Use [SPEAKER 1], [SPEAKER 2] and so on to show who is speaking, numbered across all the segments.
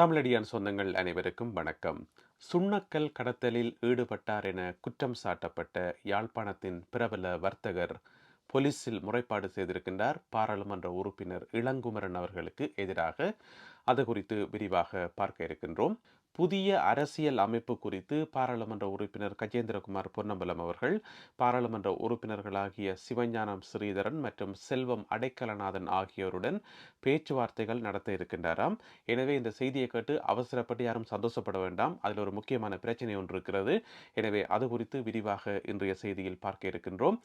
[SPEAKER 1] தமிழடியான் சொந்தங்கள் அனைவருக்கும் வணக்கம். சுண்ணக்கல் கடத்தலில் ஈடுபட்டார் என குற்றம் சாட்டப்பட்ட யாழ்ப்பாணத்தின் பிரபல வர்த்தகர் போலீஸில் முறைப்பாடு செய்திருக்கின்றார். பாராளுமன்ற உறுப்பினர் இளங்குமரன் அவர்களுக்கு எதிராக அது குறித்து விரிவாக பார்க்க இருக்கின்றோம். புதிய அரசியல் அமைப்பு குறித்து பாராளுமன்ற உறுப்பினர் கஜேந்திரகுமார் பொன்னம்பலம் அவர்கள் பாராளுமன்ற உறுப்பினர்களாகிய சிவஞானம் ஸ்ரீதரன் மற்றும் செல்வம் அடைக்கலநாதன் ஆகியோருடன் பேச்சுவார்த்தைகள் நடத்த இருக்கின்றாராம். எனவே இந்த செய்தியை கேட்டு அவசரப்பட்டு யாரும் சந்தோஷப்பட வேண்டாம். அதில் ஒரு முக்கியமான பிரச்சனை ஒன்று இருக்கிறது. எனவே அது குறித்து விரிவாக இன்றைய செய்தியில் பார்க்க இருக்கின்றோம்.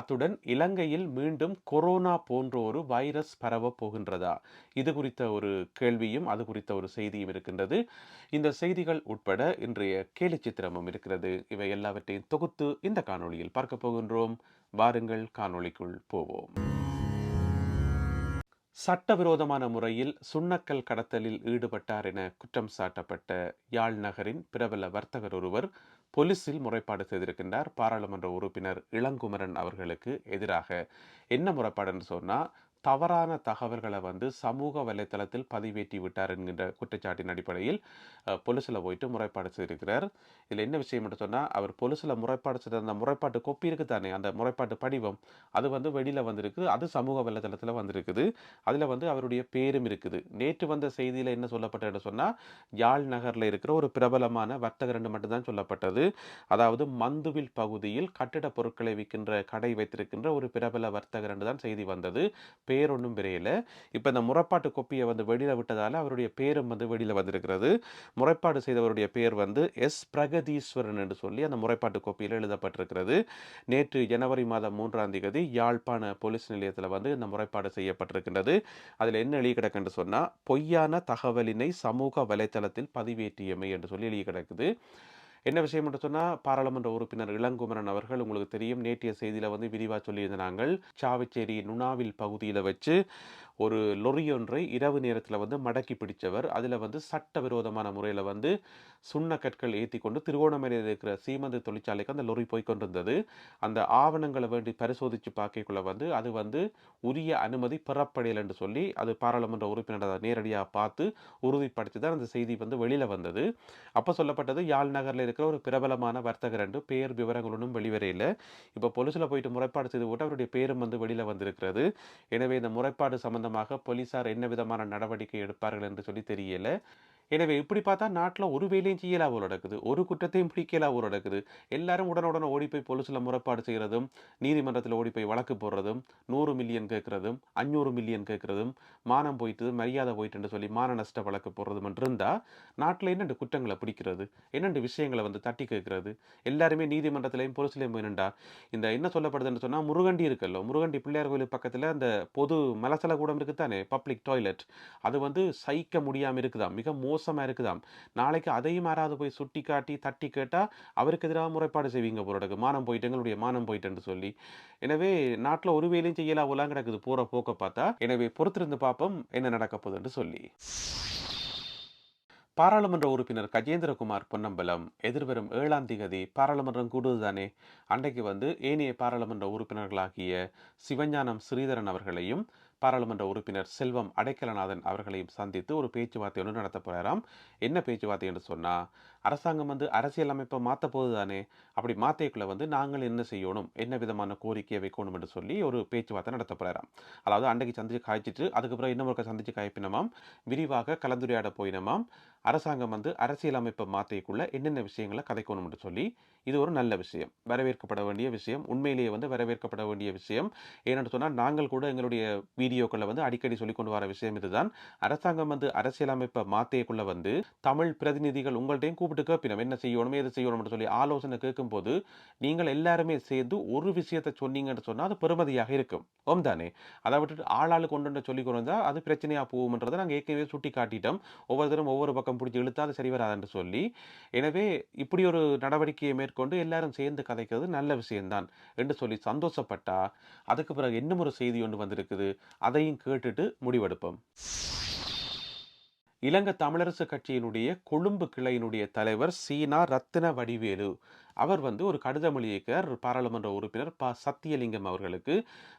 [SPEAKER 1] அத்துடன் இலங்கையில் மீண்டும் கொரோனா போன்ற ஒரு வைரஸ் பரவ போகின்றதா? இது குறித்த ஒரு கேள்வியும் அது குறித்த ஒரு செய்தியும் இருக்கின்றது. இந்த செய்திகள் உட்பட இன்றைய கேலி சித்திரமும் இருக்கிறது. இவை எல்லாவற்றையும் தொகுத்து இந்த காணொளியில் பார்க்க போகின்றோம். வாருங்கள் காணொளிக்குள் போவோம். சட்டவிரோதமான முறையில் சுண்ணக்கல் கடத்தலில் ஈடுபட்டார் என குற்றம் சாட்டப்பட்ட யாழ் நகரின் பிரபல வர்த்தகர் ஒருவர் போலீஸில் முறைப்பாடு செய்திருக்கின்றார். பாராளுமன்ற உறுப்பினர் இளங்குமரன் அவர்களுக்கு எதிராக என்ன முறைப்பாடுன்னு சொன்னால் தவறான தகவல்களை வந்து சமூக வலைத்தளத்தில் பதிவேற்றி விட்டார் என்கின்ற குற்றச்சாட்டின் அடிப்படையில் பொலிசில் போயிட்டு முறைப்பாடு செய்திருக்கிறார். இதில் என்ன விஷயம் என்று சொன்னால் அவர் பொலிசில் முறைப்பாடு செய்த அந்த முறைப்பாட்டு கொப்பி இருக்கு தானே அந்த முறைப்பாட்டு படிவம் அது வந்து வெளியில் வந்திருக்கு அது சமூக வலைத்தளத்தில் வந்திருக்குது அதில் வந்து அவருடைய பேரும் இருக்குது. நேற்று வந்த செய்தியில் என்ன சொல்லப்பட்டது சொன்னால் யாழ் நகரில் இருக்கிற ஒரு பிரபலமான வர்த்தகர் என்று மட்டும்தான் சொல்லப்பட்டது. அதாவது மந்துவில் பகுதியில் கட்டிட பொருட்களை விற்கின்ற கடை வைத்திருக்கின்ற ஒரு பிரபல வர்த்தகர் என்று தான் செய்தி வந்தது. பேர் ஒன்றும் விரையலை. இப்போ இந்த முறைப்பாட்டு கோப்பியை வந்து வெளியில் விட்டதால் அவருடைய பேரும் வந்து வெளியில் வந்திருக்கிறது. முறைப்பாடு செய்தவருடைய பேர் வந்து எஸ். பிரகதீஸ்வரன் என்று சொல்லி அந்த முறைப்பாட்டு கோப்பியில் எழுதப்பட்டிருக்கிறது. நேற்று ஜனவரி மாதம் மூன்றாம் தேதி யாழ்ப்பாண போலீஸ் நிலையத்தில் வந்து இந்த முறைப்பாடு செய்யப்பட்டிருக்கின்றது. அதில் என்ன எழுதி கிடக்குன்னு சொன்னால் பொய்யான தகவலினை சமூக வலைத்தளத்தில் பதிவேற்றியமை என்று சொல்லி எழுதி கிடக்குது என்ன விஷயம் என்று சொன்னால் பாராளுமன்ற உறுப்பினர் இளங்குமரன் அவர்கள் உங்களுக்கு தெரியும் நேற்றைய செய்தியில் வந்து விரிவாக சொல்லியிருந்தாங்க சாவச்சேரி நுணாவில் பகுதியில் வச்சு ஒரு லொரியொன்றை இரவு நேரத்தில் வந்து மடக்கி பிடித்தவர் அதில் வந்து சட்டவிரோதமான முறையில் வந்து சுண்ண கற்கள் ஏற்றி கொண்டு திருவோணமலையில் இருக்கிற சீமந்து தொழிற்சாலைக்கு அந்த லொரி போய் கொண்டிருந்தது. அந்த ஆவணங்களை வேண்டி பரிசோதித்து பார்க்கக்குள்ள வந்து அது வந்து உரிய அனுமதி பெறப்படையல் என்று சொல்லி அது பாராளுமன்ற உறுப்பினர் நேரடியாக பார்த்து உறுதிப்படுத்தி தான் அந்த செய்தி வந்து வெளியில் வந்தது. அப்போ சொல்லப்பட்டது யாழ் நகரில் இருக்கிற ஒரு பிரபலமான வர்த்தகர் என்று பெயர் விவரங்களும் வெளிவரையில் இப்போ பொலிசில் போயிட்டு முறைப்பாடு செய்து போட்டு அவருடைய பேரும் வந்து வெளியில் வந்திருக்கிறது. எனவே இந்த முறைப்பாடு சம்பந்தமாக போலீசார் என்ன விதமான நடவடிக்கை எடுப்பார்கள் என்று சொல்லி தெரியல. எனவே இப்படி பார்த்தா நாட்டில் ஒரு வேலையும் செய்யலா ஒரு நடக்குது. ஒரு குற்றத்தையும் பிடிக்கலா ஒரு நடக்குது. எல்லாரும் உடனுடன் ஓடி போய் பொலிசில் முறைப்பாடு செய்கிறதும் நீதிமன்றத்தில் ஓடி போய் வழக்கு போடுறதும் நூறு மில்லியன் கேட்குறதும் அஞ்சூறு மில்லியன் கேட்குறதும் மானம் போயிட்டு மரியாதை போயிட்டுன்னு சொல்லி மான நஷ்ட வழக்கு போடுறதும் இருந்தால் நாட்டில் என்னென்று குற்றங்களை பிடிக்கிறது? என்னென்று விஷயங்களை வந்து தட்டி கேட்குறது எல்லாருமே நீதிமன்றத்திலையும் பொலிசிலையும் போயினுண்டா இந்த என்ன சொல்லப்படுதுன்னு சொன்னால் முருகண்டி இருக்குல்ல முருகண்டி பிள்ளையார் கோயில் பக்கத்தில் அந்த பொது மலசல கூடம் இருக்குதானே பப்ளிக் டாய்லெட் அது வந்து சகிக்க முடியாமல் இருக்குதாம் மிக மோச மோசமாக இருக்குதாம். நாளைக்கு அதையும் யாராவது போய் சுட்டி காட்டி தட்டி கேட்டால் அவருக்கு எதிராக முறைப்பாடு செய்வீங்க போகிறதுக்கு மானம் போயிட்டு எங்களுடைய மானம் போயிட்டுன்னு சொல்லி. எனவே நாட்டில் ஒரு வேலையும் செய்யலாம் உலாம் கிடக்குது. போகிற போக்க பார்த்தா எனவே பொறுத்திருந்து பார்ப்போம் என்ன நடக்க போகுதுன்னு சொல்லி. பாராளுமன்ற உறுப்பினர் கஜேந்திரகுமார் பொன்னம்பலம் எதிர்வரும் ஏழாம் திகதி பாராளுமன்றம் கூடுதுதானே? அன்றைக்கு வந்து ஏனைய பாராளுமன்ற உறுப்பினர்களாகிய சிவஞானம் ஸ்ரீதரன் அவர்களையும் பாராளுமன்ற உறுப்பினர் செல்வம் அடைக்கலநாதன் அவர்களையும் சந்தித்து ஒரு பேச்சுவார்த்தை ஒன்று நடத்த போகிறாராம் என்ன பேச்சுவார்த்தை என்று சொன்னால் அரசாங்கம் வந்து அரசியலமைப்பை மாற்ற போது தானே அப்படி மாற்றியக்குள்ள வந்து நாங்கள் என்ன செய்யணும்? என்ன விதமான கோரிக்கையை வைக்கணும் என்று சொல்லி ஒரு பேச்சுவார்த்தை நடத்த போகிறாராம் அதாவது அன்றைக்கு சந்திச்சு காய்ச்சிட்டு அதுக்கப்புறம் இன்னொரு சந்திச்சு காய்ப்பினமாம். விரிவாக கலந்துரையாட போயினமாம். அரசாங்கம் வந்து அரசியலமைப்பை அமைப்பை என்னென்ன விஷயங்களை கதைக்கணும் என்று சொல்லி இது ஒரு நல்ல விஷயம். வரவேற்கப்பட வேண்டிய விஷயம் உண்மையிலேயே வந்து வரவேற்கப்பட வேண்டிய விஷயம். ஏனென்று சொன்னால் நாங்கள் கூட எங்களுடைய வீடியோக்களை வந்து அடிக்கடி சொல்லிக்கொண்டு வர விஷயம் இதுதான். அரசாங்கம் வந்து அரசியலமைப்பை மாற்றியக்குள்ள வந்து தமிழ் பிரதிநிதிகள் உங்கள்கிட்டையும் கூப்பிட்டு கேட்பினோம் என்ன செய்யணும் எது செய்யணும்னு சொல்லி ஆலோசனை கேட்கும்போது நீங்கள் எல்லாருமே சேர்ந்து ஒரு விஷயத்தை சொன்னீங்கன்னு சொன்னால் அது பெருமதியாக இருக்கும். ஓம் தானே? அதை விட்டுட்டு ஆளாளு கொண்டு சொல்லி கொண்டு அது பிரச்சனையாக போகும்ன்றதை நாங்கள் ஏற்கனவே சுட்டி காட்டிட்டோம் ஒவ்வொருத்தரும் ஒவ்வொரு பக்கம் பிடிச்சி இழுத்தா அது சரி வராதுன்னு சொல்லி. எனவே இப்படி ஒரு நடவடிக்கையை மேற்கொண்டு எல்லாரும் சேர்ந்து கதைக்கிறது நல்ல விஷயம்தான் என்று சொல்லி சந்தோஷப்பட்டா அதுக்கு பிறகு இன்னும் ஒரு செய்தி ஒன்று வந்திருக்குது. அதையும் கேட்டுட்டு முடிவெடுப்போம். இலங்கை தமிழரசு கட்சியினுடைய கொழும்பு கிளையினுடைய தலைவர் சீனா ரத்தின வடிவேலு. அவர் வந்து ஒரு கடிதம் எழுதியிருக்கிறார் பாராளுமன்ற உறுப்பினர் ப. சத்தியலிங்கம் அவர்களுக்கு.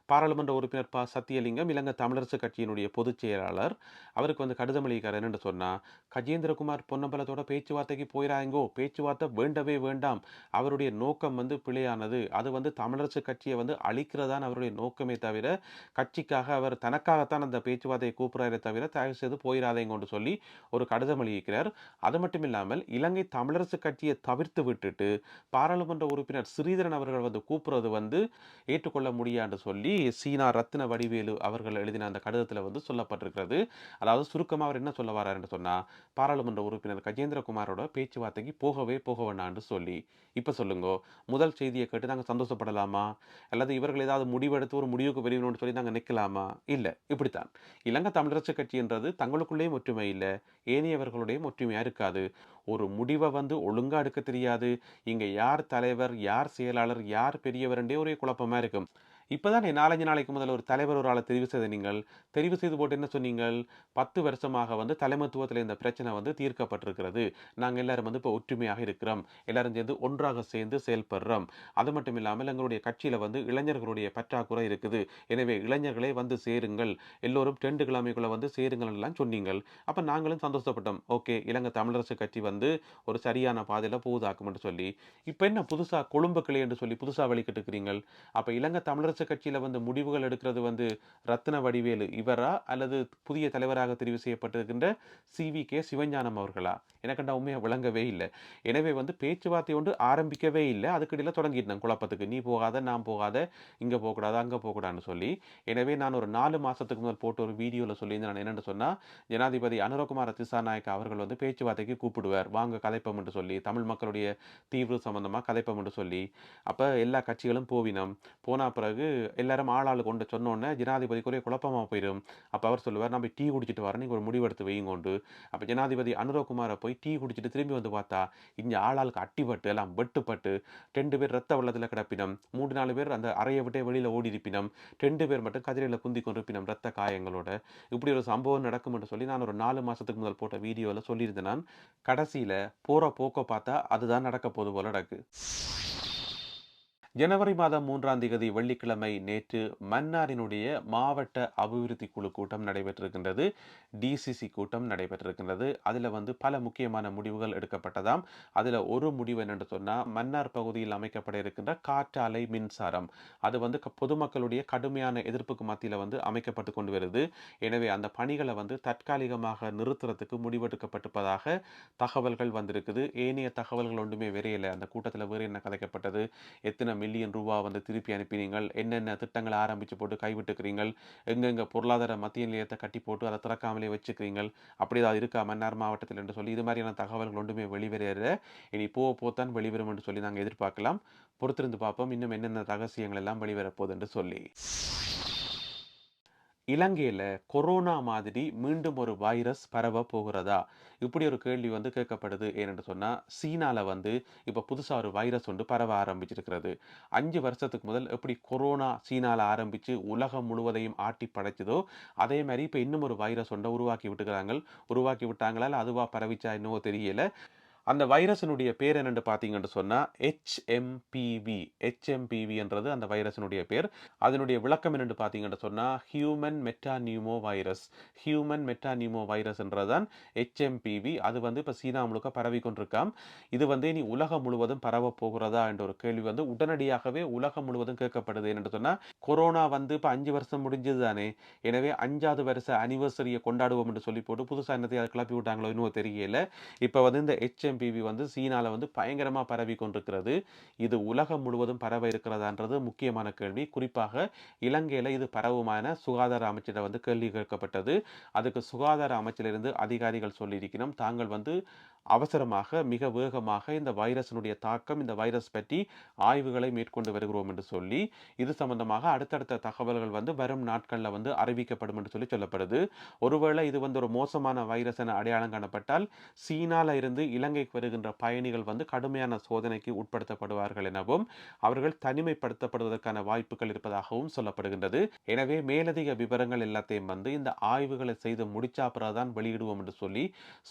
[SPEAKER 1] பாராளுமன்ற உறுப்பினர் ப. சத்தியலிங்கம் இலங்கை தமிழரசு கட்சியினுடைய பொதுச் செயலாளர். அவருக்கு வந்து கடிதம் எழுதியிருக்கார் என்னென்னு சொன்னால் கஜேந்திரகுமார் பொன்னம்பலத்தோட பேச்சுவார்த்தைக்கு போயிறாங்கோ பேச்சுவார்த்தை வேண்டவே வேண்டாம். அவருடைய நோக்கம் வந்து பிழையானது. அது வந்து தமிழரசு கட்சியை வந்து அழிக்கிறதான் அவருடைய நோக்கமே தவிர கட்சிக்காக அவர் தனக்காகத்தான் அந்த பேச்சுவார்த்தையை கூப்பிடுறாரே தவிர தயவு செய்து போயிடாதேங்கன்னு சொல்லி ஒரு கடிதம் எழுதியிருக்கிறார் அது மட்டும் இல்லாமல் இலங்கை தமிழரசு கட்சியை தவிர்த்து விட்டுட்டு பாராளுமன்ற உறுப்பினர் ஸ்ரீதரன் அவர்கள் வந்து கூப்பிடுறது வந்து ஏற்றுக்கொள்ள முடியான்னு சொல்லி சீனா ரத்ன வடிவேலு அவர்கள் எழுதின அந்த கடிதத்தில் வந்து சொல்லப்பட்டிருக்கிறது. அதாவது சுருக்கமாக அவர் என்ன சொல்ல வராருன்னு சொன்னால் பாராளுமன்ற உறுப்பினர் கஜேந்திரகுமாரோட பேச்சுவார்த்தைக்கு போகவே போக வேண்டாம்னு சொல்லி. இப்போ சொல்லுங்க முதல் செய்தியை கேட்டு நாங்கள் சந்தோஷப்படலாமா? அல்லது இவர்கள் ஏதாவது முடிவெடுத்து ஒரு முடிவுக்கு வெளியணும்னு சொல்லி நாங்கள் நிற்கலாமா இல்லை இப்படித்தான். இலங்கை தமிழரசு கட்சின்றது தங்களுக்குள்ளேயும் ஒற்றுமை இல்லை ஏனையவர்களுடையும் ஒற்றுமையாக இருக்காது. ஒரு முடிவை வந்து ஒழுங்காக எடுக்க தெரியாது. இங்கே யார் தலைவர் யார் செயலாளர் யார் பெரியவர்ன்றே ஒரே குழப்பமா இருக்கும். இப்பதான் நாலஞ்சு நாளைக்கு முதல்ல ஒரு தலைவர் ஒரு ஆளை தெரிவு செய்த நீங்கள் தெரிவு செய்து போட்டு என்ன சொன்னீங்கள்? பத்து வருஷமாக வந்து தலைமத்துவத்தில் இந்த பிரச்சனை வந்து தீர்க்கப்பட்டிருக்கிறது. நாங்கள் எல்லாரும் வந்து இப்போ ஒற்றுமையாக இருக்கிறோம். எல்லாரும் சேர்ந்து ஒன்றாக சேர்ந்து செயல்படுறோம். அது மட்டும் இல்லாமல் எங்களுடைய கட்சியில் வந்து இளைஞர்களுடைய பற்றாக்குறை இருக்குது. எனவே இளைஞர்களே வந்து சேருங்கள். எல்லோரும் டெண்டு கிழமைக்குள்ளே வந்து சேருங்கள் எல்லாம் சொன்னீங்கள். அப்போ நாங்களும் சந்தோஷப்பட்டோம். ஓகே இலங்கை தமிழரசு கட்சி வந்து ஒரு சரியான பாதையில் போகுதாக்கும் என்று சொல்லி. இப்போ என்ன புதுசாக கொழும்பு கிளை என்று சொல்லி புதுசாக வெளிக்கிட்டு இருக்கிறீங்கள் அப்போ இலங்கை தமிழரசு கட்சியில் வந்து முடிவுகள் எடுக்கிறது வந்து ரத்ன வடிவேலு இவரா அல்லது புதிய தலைவராக தெரிவு செய்யப்பட்டிருக்கின்ற சி வி கே சிவஞானம் அவர்களா? எனக்கண்டா உண்மையாக விளங்கவே இல்லை. எனவே வந்து பேச்சுவார்த்தை ஒன்று ஆரம்பிக்கவே இல்லை. அதுக்கிடையில தொடங்கிட்டேன் குழப்பத்துக்கு நீ போகாத நான் போகாத இங்கே போகக்கூடாது அங்கே போகக்கூடாதுன்னு சொல்லி. எனவே நான் ஒரு நாலு மாதத்துக்கு முதல் போட்டு ஒரு வீடியோவில் சொல்லியிருந்தேன். நான் என்னென்னு சொன்னால் ஜனாதிபதி அனுரகுமார திசாநாயக்க அவர்கள் வந்து பேச்சுவார்த்தைக்கு கூப்பிடுவார். வாங்க கதைப்பம் என்று சொல்லி தமிழ் மக்களுடைய தீர்வு சம்பந்தமாக கதைப்பம் என்று சொல்லி. அப்போ எல்லா கட்சிகளும் போவினம். போனால் பிறகு எல்லாரும் ஆளாளு கொண்டு சொன்னோன்னே ஜனாதிபதிக்குரிய குழப்பமாக போயிடும் அப்போ அவர் சொல்லுவார் நம்ம டீ குடிச்சிட்டு வரேன் நீங்கள் ஒரு முடிவெடுத்து வையுங்கொண்டு அப்போ ஜனாதிபதி அனுரகுமாரை போய் டீ குடிச்சிட்டு திரும்பி வந்து பார்த்தா இங்கே ஆளாளுக்கு அட்டிப்பட்டு எல்லாம் வெட்டுப்பட்டு ரெண்டு பேர் ரத்த வெள்ளத்தில் கிடப்பினம். மூன்று நாலு பேர் அந்த அறையை விட்டே வெளியில் ஓடி இருப்பினம் ரெண்டு பேர் மட்டும் கதிரையில் குந்தி கொண்டிருப்பினம் ரத்த காயங்களோட. இப்படி ஒரு சம்பவம் நடக்கும் என்று சொல்லி நான் ஒரு நாலு மாதத்துக்கு முதல் போட்ட வீடியோவில் சொல்லியிருந்தேன் நான். கடைசியில் போகிற போக்க பார்த்தா அதுதான் நடக்க போது போல நடக்கு. ஜனவரி மாதம் மூன்றாம் தேதி வெள்ளிக்கிழமை நேற்று மன்னாரினுடைய மாவட்ட அபிவிருத்தி குழு கூட்டம் நடைபெற்றிருக்கின்றது. டிசிசி கூட்டம் நடைபெற்றிருக்கின்றது. அதில் வந்து பல முக்கியமான முடிவுகள் எடுக்கப்பட்டதாம். அதில் ஒரு முடிவு என்னென்று சொன்னால் மன்னார் பகுதியில் அமைக்கப்பட இருக்கின்ற காற்றாலை மின்சாரம். அது வந்து பொதுமக்களுடைய கடுமையான எதிர்ப்புக்கு மத்தியில் வந்து அமைக்கப்பட்டு கொண்டு வருது. எனவே அந்த பணிகளை வந்து தற்காலிகமாக நிறுத்துறதுக்கு முடிவெடுக்கப்பட்டிருப்பதாக தகவல்கள் வந்திருக்குது. ஏனைய தகவல்கள் ஒன்றுமே விரையலை. அந்த கூட்டத்தில் வேறு என்ன கதைக்கப்பட்டது? எத்தனை மில்லியன் ரூபா வந்து திருப்பி அனுப்பினீங்கள். என்னென்ன திட்டங்களை ஆரம்பித்து போட்டு கைவிட்டுக்கிறீங்கள்? எங்கெங்க பொருளாதார மத்திய நிலையத்தை கட்டி போட்டு அதை திறக்காமலே வச்சுக்கிறீங்கள்? அப்படி ஏதாவது இருக்கா மன்னார் மாவட்டத்தில் என்று சொல்லி இது மாதிரியான தகவல்கள் ஒன்றுமே வெளிவரையிற இனி போக போத்தான் வெளிவரும் என்று சொல்லி நாங்கள் எதிர்பார்க்கலாம். பொறுத்திருந்து பார்ப்போம். இன்னும் என்னென்ன ரகசியங்கள் எல்லாம் வெளிவரப்போது என்று சொல்லி. இலங்கையில் கொரோனா மாதிரி மீண்டும் ஒரு வைரஸ் பரவ போகிறதா? இப்படி ஒரு கேள்வி வந்து கேட்கப்படுது. ஏனென்று சொன்னால் சீனாவில் வந்து இப்போ புதுசாக ஒரு வைரஸ் ஒன்று பரவ ஆரம்பிச்சிருக்கிறது. அஞ்சு வருஷத்துக்கு முதல் எப்படி கொரோனா சீனாவில் ஆரம்பித்து உலகம் முழுவதையும் ஆட்டி படைச்சதோ அதே மாதிரி இப்போ இன்னும் ஒரு வைரஸ் ஒன்றை உருவாக்கி விட்டுக்கிறாங்க. உருவாக்கி விட்டாங்களா அதுவாக பரவிச்சா என்னவோ தெரியலை. அந்த வைரஸினுடைய பேர் என்னென்று பார்த்தீங்கன்னு சொன்னால் ஹெச்எம்பிவி ஹெச்எம்பிவி என்றது அந்த வைரஸினுடைய பேர். அதனுடைய விளக்கம் என்னென்று பார்த்தீங்கன்னு சொன்னால் human metapneumo virus human metapneumo virus என்றதான் HMPV அது வந்து இப்போ சீனா முழுக்க பரவி கொண்டிருக்காம். இது வந்து இனி உலகம் முழுவதும் பரவ போகிறதா என்ற ஒரு கேள்வி வந்து உடனடியாகவே உலகம் முழுவதும் கேட்கப்படுது. என்னென்று சொன்னால் கொரோனா வந்து இப்போ அஞ்சு வருஷம் முடிஞ்சது தானே எனவே அஞ்சாவது வருஷ அனிவர்சரியை கொண்டாடுவோம் என்று சொல்லி போட்டு புதுசாக என்னத்தை அதை கிளப்பி விட்டாங்களோ இன்னும் தெரியல. இப்போ வந்து இந்த ஹெச்எம் ஹெச்எம்பிவி வந்து சீனாவில் வந்து பயங்கரமாக பரவி கொண்டிருக்கிறது. இது உலகம் முழுவதும் பரவ இருக்கிறதான்றது முக்கியமான கேள்வி. குறிப்பாக இலங்கையில் இது பரவுமான சுகாதார அமைச்சரை வந்து கேள்வி கேட்கப்பட்டது. அதுக்கு சுகாதார அமைச்சிலிருந்து அதிகாரிகள் சொல்லியிருக்கிறோம் தாங்கள் வந்து அவசரமாக மிக வேகமாக இந்த வைரஸினுடைய தாக்கம் இந்த வைரஸ் பற்றி ஆய்வுகளை மேற்கொண்டு வருகிறோம் என்று சொல்லி இது சம்பந்தமாக அடுத்தடுத்த தகவல்கள் வந்து வரும் நாட்களில் வந்து அறிவிக்கப்படும் என்று சொல்லி சொல்லப்படுது. ஒருவேளை இது வந்து ஒரு மோசமான வைரஸ் என அடையாளம் காணப்பட்டால் சீனாவில் இருந்து இலங்கை இலங்கைக்கு வருகின்ற பயணிகள் வந்து கடுமையான சோதனைக்கு உட்படுத்தப்படுவார்கள் எனவும் அவர்கள் தனிமைப்படுத்தப்படுவதற்கான வாய்ப்புகள் இருப்பதாகவும் சொல்லப்படுகின்றது. எனவே மேலதிக விவரங்கள் எல்லாத்தையும் வந்து இந்த ஆய்வுகளை செய்து முடிச்சா பிறகுதான் வெளியிடுவோம் என்று சொல்லி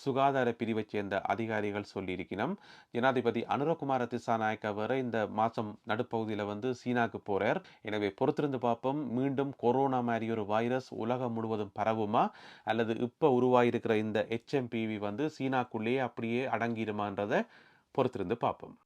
[SPEAKER 1] சுகாதார பிரிவைச் சேர்ந்த அதிகாரிகள் சொல்லியிருக்கிறோம் ஜனாதிபதி அனுரகுமார திசாநாயக்க வர இந்த மாதம் நடுப்பகுதியில் வந்து சீனாக்கு போறார். எனவே பொறுத்திருந்து பார்ப்போம். மீண்டும் கொரோனா மாதிரி ஒரு வைரஸ் உலகம் முழுவதும் பரவுமா? அல்லது இப்போ உருவாயிருக்கிற இந்த ஹெச்எம்பிவி வந்து சீனாக்குள்ளேயே அப்படியே அடங்கி அடங்கிடுமான்றதை பொறுத்திருந்து பார்ப்போம்.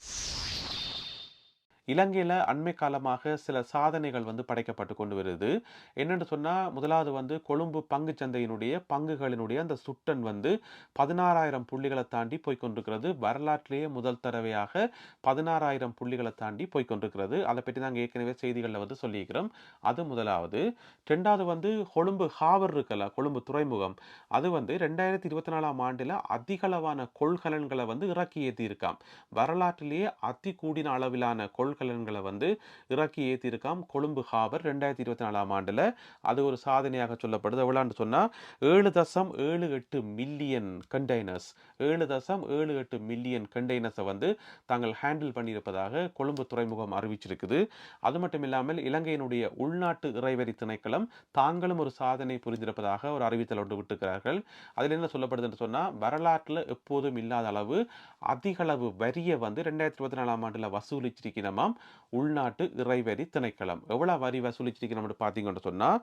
[SPEAKER 1] இலங்கையில் அண்மை காலமாக சில சாதனைகள் வந்து படைக்கப்பட்டு கொண்டு வருது. என்னென்னு சொன்னால் முதலாவது வந்து கொழும்பு பங்கு சந்தையினுடைய பங்குகளினுடைய அந்த சுட்டன் வந்து பதினாறாயிரம் புள்ளிகளை தாண்டி போய்கொண்டிருக்கிறது வரலாற்றிலேயே முதல் தடவையாக பதினாறாயிரம் புள்ளிகளை தாண்டி போய்கொண்டிருக்கிறது அதை பற்றி நாங்கள் ஏற்கனவே செய்திகளில் வந்து சொல்லியிருக்கிறோம். அது முதலாவது. ரெண்டாவது வந்து கொழும்பு ஹாவர் இருக்கல கொழும்பு துறைமுகம். அது வந்து ரெண்டாயிரத்தி இருபத்தி நாலாம் ஆண்டில் அதிகளவான கொள்கலன்களை வந்து இறக்கி ஏற்றியிருக்காம் வரலாற்றிலேயே அதி கூடின அளவிலான கொள் கொள்கலன்களை வந்து இறக்கி ஏற்றிருக்காம் கொழும்பு ஹாபர் ரெண்டாயிரத்தி இருபத்தி நாலாம் ஆண்டில் அது ஒரு சாதனையாக சொல்லப்படுது. எவ்வளோன்னு சொன்னால் ஏழு தசம் ஏழு எட்டு மில்லியன் கண்டெய்னர்ஸ் ஏழு தசம் ஏழு எட்டு மில்லியன் கண்டெய்னர்ஸை வந்து தாங்கள் ஹேண்டில் பண்ணியிருப்பதாக கொழும்பு துறைமுகம் அறிவிச்சிருக்குது. அது மட்டும் இல்லாமல் இலங்கையினுடைய உள்நாட்டு இறைவரி திணைக்களம் தாங்களும் ஒரு சாதனை புரிந்திருப்பதாக ஒரு அறிவித்தல் ஒன்று விட்டுக்கிறார்கள் அதில் என்ன சொல்லப்படுதுன்னு சொன்னால் வரலாற்றில் எப்போதும் இல்லாத அளவு அதிகளவு வரியை வந்து ரெண்டாயிரத்தி இருபத்தி நாலாம் ஆண்டில் வசூலிச்சிருக்கிறோமா? உள்நாட்டு இறைவரி திணைக்களம். எவ்வளோ வரி வசூலிச்சிருக்கிறோம்னு பார்த்தீங்கன்னு சொன்னால்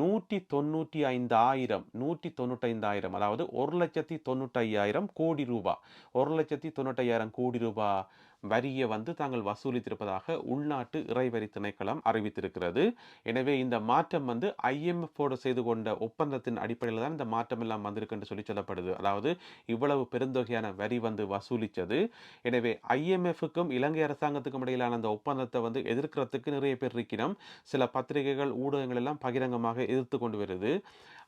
[SPEAKER 1] நூற்றி தொண்ணூற்றி ஐந்து ஆயிரம் நூற்றி தொண்ணூற்றைந்தாயிரம் அதாவது ஒரு லட்சத்தி தொண்ணூற்றி ஐயாயிரம் கோடி ரூபாய் ஒரு லட்சத்தி தொண்ணூற்றி ஐயாயிரம் கோடி ரூபாய் வரியை வந்து தாங்கள் வசூலித்திருப்பதாக உள்நாட்டு இறைவரி திணைக்களம் அறிவித்திருக்கிறது. எனவே இந்த மாற்றம் வந்து ஐஎம்எஃபோடு செய்து கொண்ட ஒப்பந்தத்தின் அடிப்படையில் தான் இந்த மாற்றம் எல்லாம் வந்திருக்கு என்று சொல்லி சொல்லப்படுது. அதாவது இவ்வளவு பெருந்தொகையான வரி வந்து வசூலித்தது. எனவே ஐஎம்எஃப்க்கும் இலங்கை அரசாங்கத்துக்கும் இடையிலான அந்த ஒப்பந்தத்தை வந்து எதிர்க்கிறதுக்கு நிறைய பேர் இருக்கணும் சில பத்திரிகைகள் ஊடகங்கள் எல்லாம் பகிரங்கமாக எதிர்த்து கொண்டு வருது.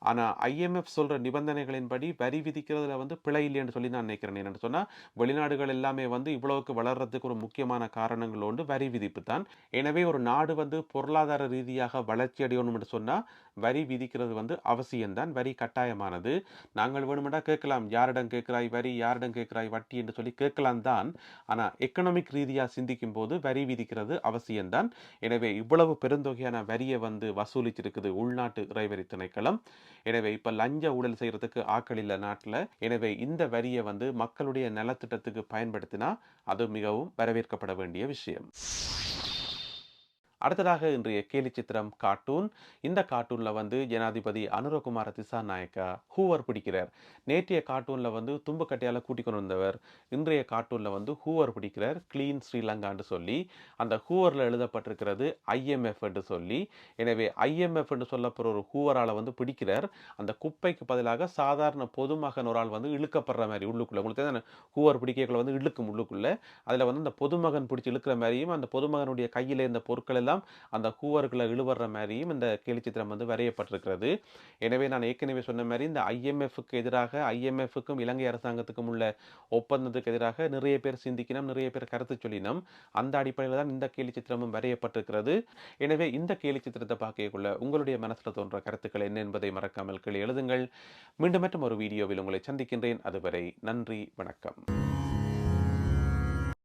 [SPEAKER 1] ஆனால் ஐஎம்எஃப் சொல்கிற நிபந்தனைகளின்படி வரி விதிக்கிறதுல வந்து பிழை இல்லைன்னு சொல்லி நான் நினைக்கிறேன். என்னென்னு சொன்னால் வெளிநாடுகள் எல்லாமே வந்து இவ்வளவுக்கு வர்றதுக்கு ஒரு முக்கியமான காரணங்கள் ஒன்று வரி விதிப்பு தான் எனவே ஒரு நாடு வந்து பொருளாதார ரீதியாக வளர்ச்சி அடையணும்னு சொன்னால் வரி விதிக்கிறது வந்து அவசியம்தான். வரி கட்டாயமானது. நாங்கள் வேணுமெண்டா கேட்கலாம். யாரிடம் கேட்கிறாய் வரி யாரிடம் கேட்கிறாய் வட்டி என்று சொல்லி கேட்கலாம் தான் ஆனால் எக்கனாமிக் ரீதியாக சிந்திக்கும் போது வரி விதிக்கிறது அவசியம்தான். எனவே இவ்வளவு பெருந்தொகையான வரியை வந்து வசூலிச்சிருக்குது உள்நாட்டு இறைவரி திணைக்களம். எனவே இப்போ லஞ்ச ஊழல் செய்கிறதுக்கு ஆக்கள் இல்லை நாட்டில். எனவே இந்த வரியை வந்து மக்களுடைய நலத்திட்டத்துக்கு பயன்படுத்தினா அது மிகவும் வரவேற்கப்பட வேண்டிய விஷயம். அடுத்ததாக இன்றைய கேலி சித்திரம் கார்ட்டூன். இந்த கார்ட்டூனில் வந்து ஜனாதிபதி அனுரகுமார திசா நாயக்கா ஹூவர் பிடிக்கிறார். நேற்றைய கார்ட்டூனில் வந்து தும்புக்கட்டையால் கூட்டிக் கொண்டு வந்தவர் இன்றைய கார்ட்டூனில் வந்து ஹூவர் பிடிக்கிறார் கிளீன் ஸ்ரீலங்கான்னு சொல்லி. அந்த ஹூவரில் எழுதப்பட்டிருக்கிறது ஐஎம்எஃப் என்று சொல்லி. எனவே ஐஎம்எஃப் என்று சொல்லப்படுற ஒரு ஹூவரால் வந்து பிடிக்கிறார். அந்த குப்பைக்கு பதிலாக சாதாரண பொதுமகன் ஒரு ஆள் வந்து இழுக்கப்படுற மாதிரி உள்ளுக்குள்ளே. உங்களுக்கு தான் ஹூவர் பிடிக்கக்குள்ள வந்து இழுக்கும் உள்ளுக்குள்ளே. அதில் வந்து அந்த பொதுமகன் பிடிச்சி இழுக்கிற மாதிரியும் அந்த பொதுமகனுடைய கையில் இந்த பொருட்கள் எல்லாம் அந்த ஹூவர்களை இழுவற மாதிரியும் இந்த கேலிச்சித்திரம் வந்து வரையப்பட்டிருக்கிறது. எனவே நான் ஏற்கனவே சொன்ன மாதிரி இந்த ஐஎம்எஃப்க்கு எதிராக ஐஎம்எஃப்க்கும் இலங்கை அரசாங்கத்துக்கும் உள்ள ஒப்பந்தத்துக்கு எதிராக நிறைய பேர் சிந்திக்கணும் நிறைய பேர் கருத்து சொல்லினோம். அந்த அடிப்படையில் தான் இந்த கேலிச்சித்திரமும் வரையப்பட்டிருக்கிறது. எனவே இந்த கேலிச்சித்திரத்தை பார்க்கக்குள்ள உங்களுடைய மனசில் தோன்ற கருத்துக்கள் என்ன என்பதை மறக்காமல் கீழே எழுதுங்கள். மீண்டும் மற்றும் ஒரு வீடியோவில் உங்களை சந்திக்கின்றேன். அதுவரை நன்றி வணக்கம்.